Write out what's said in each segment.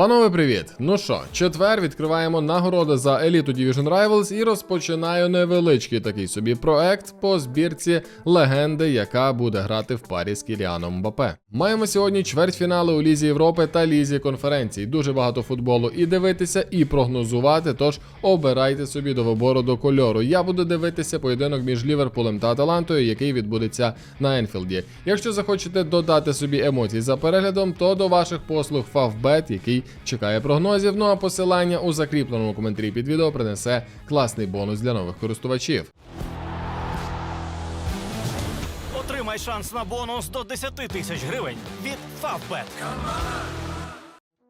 Панове, привіт! Ну що, четвер відкриваємо нагороди за Elite Division Rivals і розпочинаю невеличкий такий собі проект по збірці легенди, яка буде грати в парі з Кіліаном Мбапе. Маємо сьогодні чвертьфінали у Лізі Європи та Лізі конференцій. Дуже багато футболу і дивитися, і прогнозувати. Тож обирайте собі до вибору до кольору. Я буду дивитися поєдинок між Ліверпулем та Аталантою, який відбудеться на Енфілді. Якщо захочете додати собі емоцій за переглядом, то до ваших послуг Favbet, який чекає прогнозів. Ну а посилання у закріпленому коментарі під відео принесе класний бонус для нових користувачів. Отримай шанс на бонус до 10 тисяч гривень від Favbet.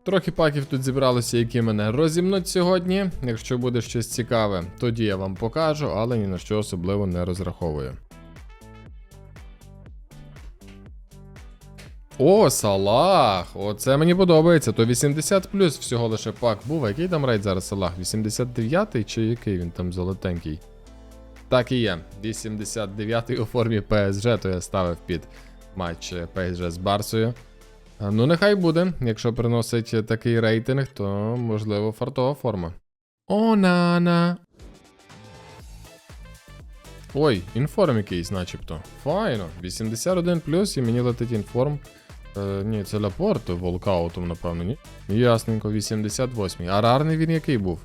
Трохи паків тут зібралося, які мене розімнуть сьогодні. Якщо буде щось цікаве, тоді я вам покажу, але ні на що особливо не розраховую. О, Салах! Оце мені подобається. То 80 плюс всього лише пак був. А який там рейд зараз Салах? 89-й чи який він там золотенький? Так і є. 89-й у формі ПСЖ, то я ставив під матч ПСЖ з Барсою. Ну, нехай буде. Якщо приносить такий рейтинг, то можливо фартова форма. О, нана. Ой, інформ якийсь, начебто. Файно. 81 плюс і мені летить інформ. Е, ні, це Лапорт волкаутом, напевно, ні. Ясненько, 88-й. А рарний він який був?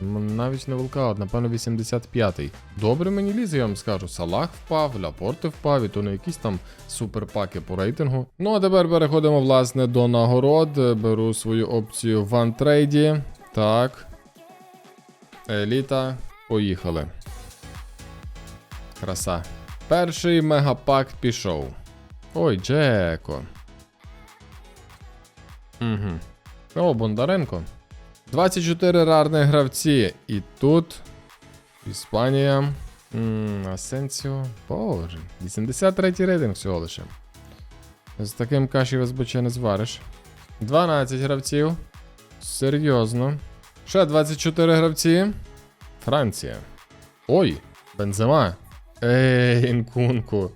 Навіть не волкаут, напевно, 85-й. Добре мені лізе, я вам скажу. Салах впав, Ляпорте впав, і то не якісь там суперпаки по рейтингу. Ну а тепер переходимо, власне, до нагород. Беру свою опцію в антрейді. Так. Еліта. Поїхали. Краса. Перший мегапак пішов. Ой, Джеко. Угу. О, Бондаренко. 24 рарних гравці. І тут. Іспанія. Асенсіо. Боже. 83 рейтинг всього лише. З таким каші в не звариш. 12 гравців. Серйозно. Ще 24 гравці. Франція. Ой, Бензема. Ей, інкунку.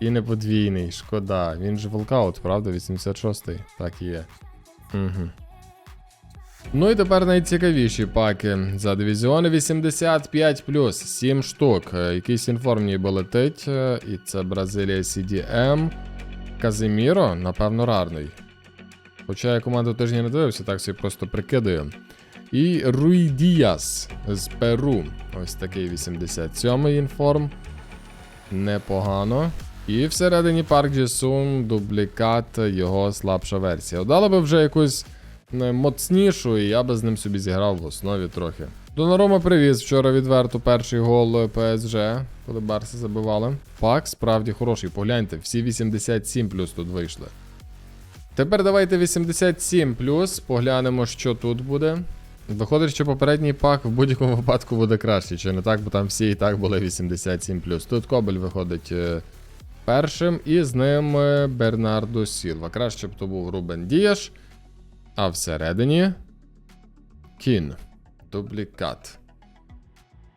І не подвійний, шкода. Він же волкаут, правда? 86-й. Так і є. Угу. Ну і тепер найцікавіші паки. За дивізіони 85 7 штук. Е, Якийсь інформ ніби летить. е, І це Бразилія CDM. Казиміро, напевно, рарний. Хоча я команду тижня не дивився, так собі просто прикидаю. І Руй Діас з Перу. Ось такий 87-й інформ. Непогано. І всередині Парк Джесун дублікат його слабша версія. Дали би вже якусь моцнішу, і я би з ним собі зіграв в основі трохи. Донарома привіз вчора відверто перший гол ПСЖ, коли Барси забивали. Пак справді хороший, погляньте, всі 87 плюс тут вийшли. Тепер давайте 87 плюс, поглянемо, що тут буде. Виходить, що попередній пак в будь-якому випадку буде краще, чи не так, бо там всі і так були 87 Тут Кобель виходить е, першим, і з ним е, Бернардо Сілва. Краще б то був Рубен Дієш. А всередині Кін. Дублікат.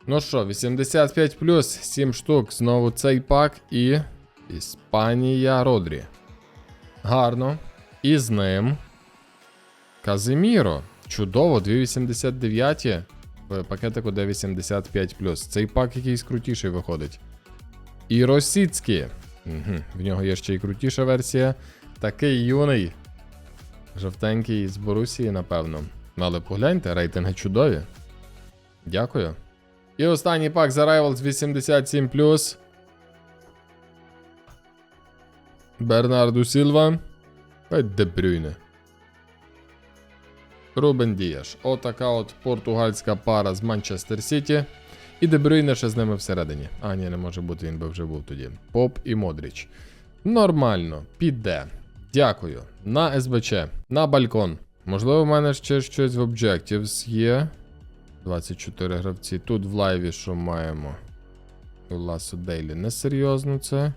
Ну що, 85 плюс, 7 штук. Знову цей пак і. Іспанія Родрі. Гарно. І з ним. Казиміро. Чудово, 2,89 в пакетику де 85 Цей пак якийсь крутіший виходить. І Росіцький. Угу. В нього є ще й крутіша версія. Такий юний. Жовтенький з Борусії, напевно. Але погляньте, рейтинги чудові. Дякую. І останній пак за Rivals 87. Бернарду Сілва. Та Де Рубен Дієш. Отака от португальська пара з Манчестер Сіті. І Дебрюйне ще з ними всередині. А, ні, не може бути, він би вже був тоді. Поп і Модріч. Нормально, піде. Дякую. На СБЧ, на балкон. Можливо, в мене ще щось в Objectives є. 24 гравці. Тут в лайві що маємо? Ласо Дейлі. Несерйозно це.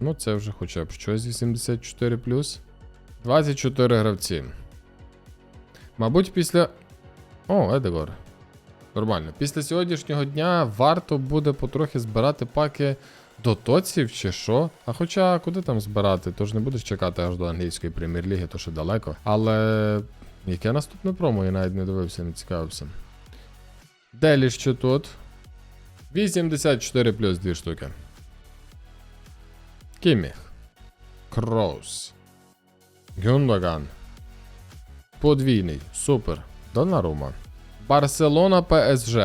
Ну, це вже хоча б щось 84 24 гравці. Мабуть, після. О, Едегор. Нормально. Після сьогоднішнього дня варто буде потрохи збирати паки До тоців чи що? А хоча куди там збирати? Тож не будеш чекати аж до англійської прем'єр-ліги, то ще далеко. Але яке наступне промо, я навіть не дивився, не цікавився. Делі що тут? 84 плюс 2 штуки. Кіміх. Кроус. Гюндаган. Подвійний. Супер. Донарума. Барселона ПСЖ.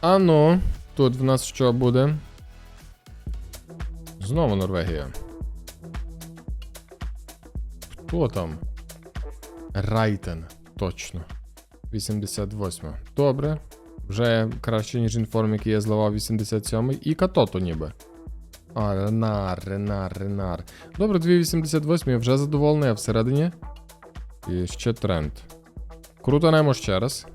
А тут в нас що буде? Знову Норвегія. Хто там? Райтен. Точно. 88. Добре. Вже краще, ніж інформ, який я зливав 87-й. І Катото ніби. А, Ренар, Ренар, Ренар. Добре, 288, я вже задоволений, а всередині. І ще тренд. Крутанемо ще раз.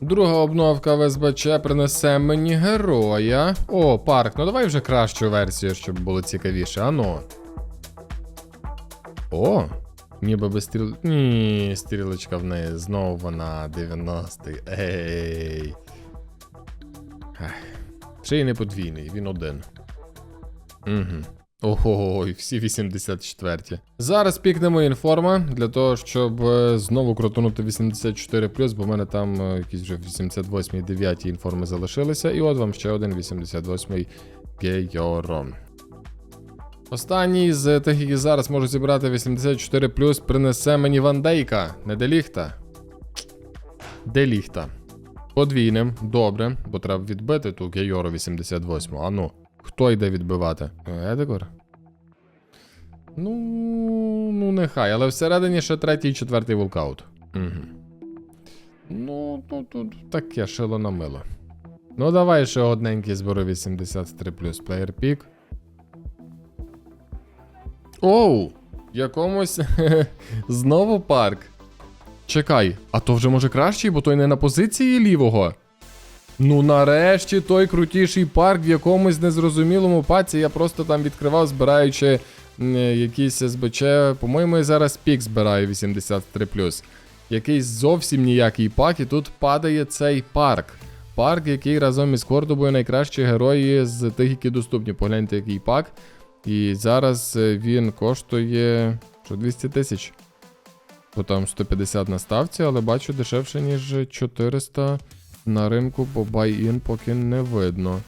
Друга обновка в СБЧ принесе мені героя. О, парк, ну давай вже кращу версію, щоб було цікавіше. Ано. О, ніби без стріл. Ні, стрілочка в неї знову вона 90-й. Ей. Ще й не подвійний, він один. Угу. Ого, всі 84. Зараз пікнемо інформа для того, щоб е, знову крутанути 84, бо в мене там е, якісь вже 88 9 інформи залишилися. І от вам ще один 88 Гейоро. Останній з тих, які зараз можу зібрати 84 принесе мені Ван Дейка, не Деліхта. Деліхта. Подвійним, добре, бо треба відбити ту Гейору 88. А ну, хто йде відбивати? Е, Едегор? Ну, ну нехай, але всередині ще третій і четвертий волкаут. Угу. Ну, ну тут таке шило на мило. Ну, давай ще одненький зберу 83 плюс плеєр пік. Оу! Якомусь знову парк. Чекай, а то вже може кращий, бо той не на позиції лівого. Ну нарешті той крутіший парк в якомусь незрозумілому паці. Я просто там відкривав, збираючи якісь СБЧ. По-моєму, я зараз пік збираю 83. Якийсь зовсім ніякий пак, і тут падає цей парк. Парк, який разом із Кордобою найкращі герої з тих, які доступні. Погляньте, який пак. І зараз е, він коштує що 200 тисяч. Бо там 150 на ставці, але бачу дешевше, ніж 400 на ринку, бо buy-in поки не видно.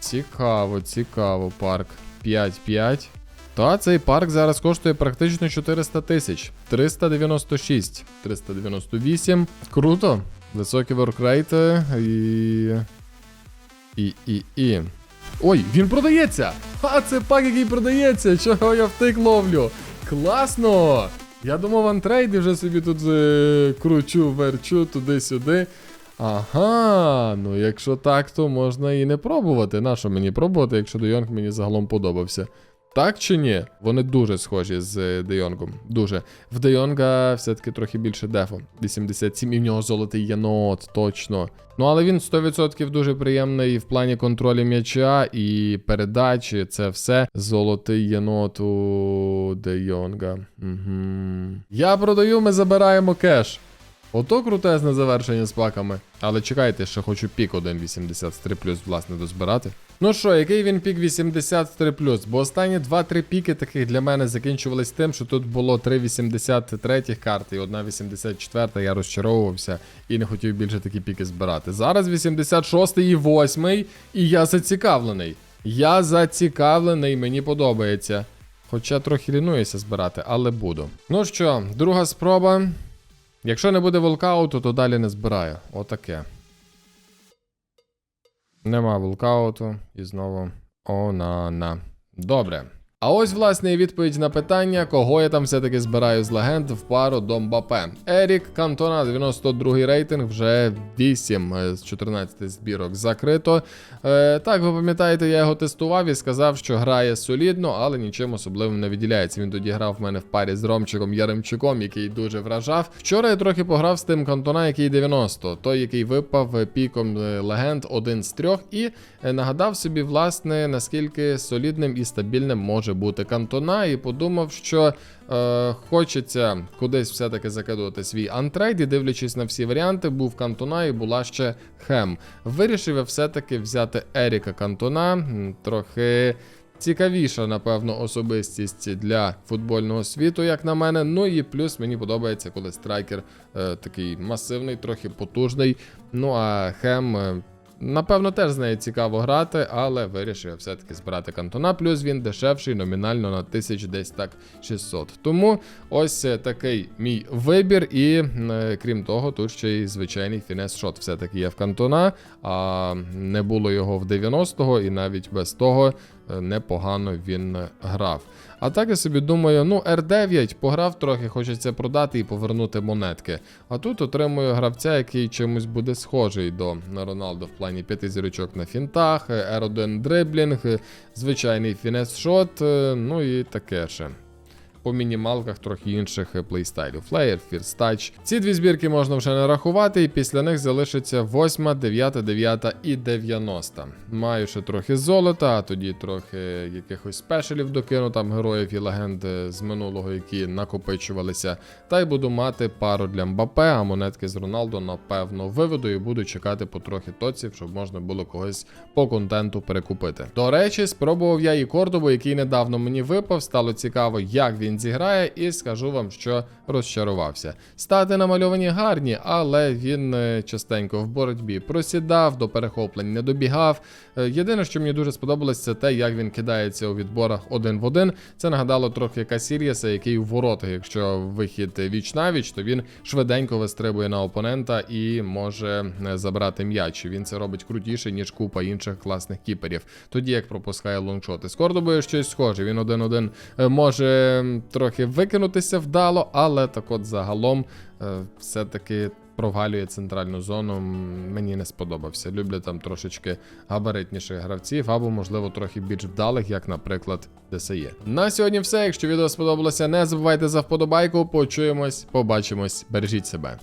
Цікаво, цікаво, парк. 5-5. Та цей парк зараз коштує практично 400 тисяч. 396, 398. Круто. Високі воркрейти і. І. І. І. Ой, він продається! А, це пак, який продається! Чого я втик ловлю? Класно! Я думав, антрейди вже собі тут е, кручу, верчу туди-сюди. Ага, ну якщо так, то можна і не пробувати. Нащо мені пробувати, якщо Де Йонг мені загалом подобався? Так чи ні? Вони дуже схожі з е, Де Йонгом. Дуже. В Де Йонга все-таки трохи більше дефо. 87 і в нього золотий єнот, точно. Ну але він 100% дуже приємний в плані контролю м'яча і передачі. Це все. Золотий єнот у Де Йонга. Угу. Я продаю, ми забираємо кеш. Ото крутезне завершення з паками. Але чекайте, ще хочу пік 1.83 власне дозбирати. Ну що, який він пік 83 Бо останні 2-3 піки таких для мене закінчувались тим, що тут було 3 83 карти і одна 84, я розчаровувався і не хотів більше такі піки збирати. Зараз 86 і 8, і я зацікавлений. Я зацікавлений, мені подобається. Хоча трохи лінуюся збирати, але буду. Ну що, друга спроба. Якщо не буде волкауту, то далі не збираю. Отаке. Нема волкауту. І знову онана. Добре. А ось власне і відповідь на питання, кого я там все-таки збираю з легенд в пару до Мбапе. Ерік Кантона, 92 рейтинг, вже 8 е, з 14 збірок закрито. Е, так, ви пам'ятаєте, я його тестував і сказав, що грає солідно, але нічим особливим не виділяється. Він тоді грав в мене в парі з Ромчиком Яремчуком, який дуже вражав. Вчора я трохи пограв з тим Кантона, який 90, той, який випав піком е, легенд один з трьох, і е, нагадав собі, власне, наскільки солідним і стабільним може може бути кантона, і подумав, що е, хочеться кудись все-таки закидувати свій антрейд, і дивлячись на всі варіанти, був кантона і була ще хем. Вирішив я все-таки взяти Еріка Кантона, трохи. Цікавіша, напевно, особистість для футбольного світу, як на мене. Ну і плюс мені подобається, коли страйкер е, такий масивний, трохи потужний. Ну а Хем, е, напевно, теж з нею цікаво грати, але вирішив все-таки збирати кантона. Плюс він дешевший номінально на 1000 десь так 600. Тому ось е, такий мій вибір. І е, крім того, тут ще й звичайний фінес шот все-таки є в кантона. А не було його в 90-го, і навіть без того непогано він е, грав. А так я собі думаю, ну R9 пограв трохи, хочеться продати і повернути монетки. А тут отримую гравця, який чимось буде схожий до Роналдо в плані п'яти зірочок на фінтах, е, R1 дриблінг, е, звичайний фінес-шот, е, ну і таке ще. По мінімалках трохи інших плейстайлів. Флеєр, First Touch. Ці дві збірки можна вже не рахувати, і після них залишиться 8, 9, 9 і 90. Маю ще трохи золота, а тоді трохи якихось спешелів докину, там героїв і легенд е, з минулого, які накопичувалися. Та й буду мати пару для Мбапе, а монетки з Роналдо, напевно, виведу і буду чекати потрохи тоців, щоб можна було когось по контенту перекупити. До речі, спробував я і Кордову, який недавно мені випав. Стало цікаво, як він зіграє, і скажу вам, що розчарувався. Стати намальовані гарні, але він е, частенько в боротьбі просідав, до перехоплень не добігав. Е, Єдине, що мені дуже сподобалось, це те, як він кидається у відборах один в один. Це нагадало трохи Касіріаса, який у воротах, якщо вихід віч навіч, то він швиденько вистрибує на опонента і може е, забрати м'яч. Він це робить крутіше, ніж купа інших класних кіперів. Тоді як пропускає лонгшоти. З Кордобою щось схоже. Він один-один може трохи викинутися вдало, але так от загалом е, все-таки. Провалює центральну зону, мені не сподобався. Люблю там трошечки габаритніших гравців, або, можливо, трохи більш вдалих, як, наприклад, ДСЄ. На сьогодні все. Якщо відео сподобалося, не забувайте за вподобайку. Почуємось, побачимось, бережіть себе.